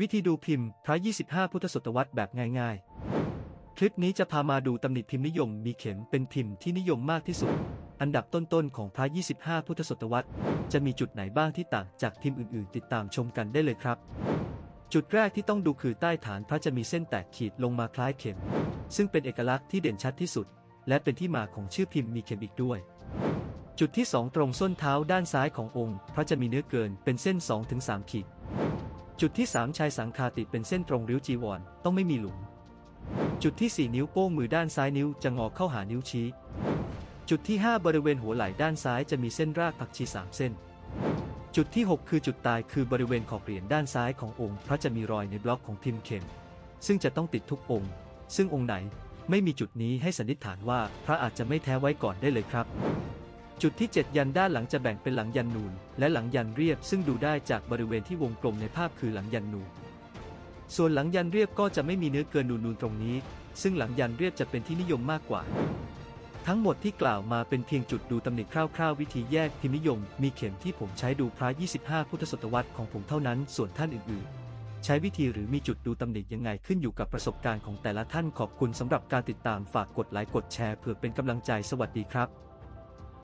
วิธีดูพิมพ์พระ 25 พุทธศตวรรษแบบง่ายๆ คลิปนี้จะพามาดูตำหนิพิมพ์นิยมมีเข็มเป็นพิมพ์ที่นิยมมากที่สุด อันดับต้นๆของพระ 25 พุทธศตวรรษ จะมีจุดไหนบ้างที่ต่างจากพิมพ์อื่นๆ ติดตามชมกันได้เลยครับ จุดแรกที่ต้องดูคือใต้ฐานพระจะมีเส้นแตกขีดลงมาคล้ายเข็ม ซึ่งเป็นเอกลักษณ์ที่เด่นชัดที่สุด และเป็นที่มาของชื่อพิมพ์มีเข็มอีกด้วย จุดที่ 2 ตรงส้นเท้าด้านซ้ายขององค์ พระจะมีเนื้อเกินเป็นเส้น 2-3 ขีด จุดที่ 3 ชายสังคาติเป็นเส้นตรงริ้วจีวรต้องไม่มีหลุม จุดที่ 4 นิ้วโป้งมือด้านซ้ายนิ้วจะงอเข้าหานิ้วชี้ จุดที่ 5 บริเวณหัวไหล่ด้านซ้ายจะมีเส้นรากผักชี3เส้น จุดที่ 6 คือจุดตายคือบริเวณขอบเหรียญด้านซ้ายขององค์ พระจะมีรอยในบล็อกของพิมพ์เข็ม ซึ่งจะต้องติดทุกองค์ ซึ่งองค์ไหนไม่มีจุดนี้ให้สันนิษฐานว่าพระอาจจะไม่แท้ไว้ก่อนได้เลยครับ จุดที่ 7 ยันด้านหลังจะแบ่งเป็นหลังยันนูน และหลังยันเรียบ ซึ่งดูได้จากบริเวณที่วงกลมในภาพคือหลังยันนูน ส่วนหลังยันเรียบก็จะไม่มีเนื้อเกินนูนๆตรงนี้ ซึ่งหลังยันเรียบจะเป็นที่นิยมมากกว่า ทั้งหมดที่กล่าวมาเป็นเพียงจุดดูตำหนิคร่าวๆ วิธีแยกพิมพ์นิยม มีเข็มที่ผมใช้ดูพระ 25 พุทธศตวรรษของผมเท่านั้น ส่วนท่านอื่นๆใช้วิธีหรือมีจุดดูตำหนิยังไงขึ้นอยู่กับประสบการณ์ของแต่ละท่านขอบคุณสำหรับการติดตามฝากกดไลค์กดแชร์เพื่อเป็นกำลังใจสวัสดีครับ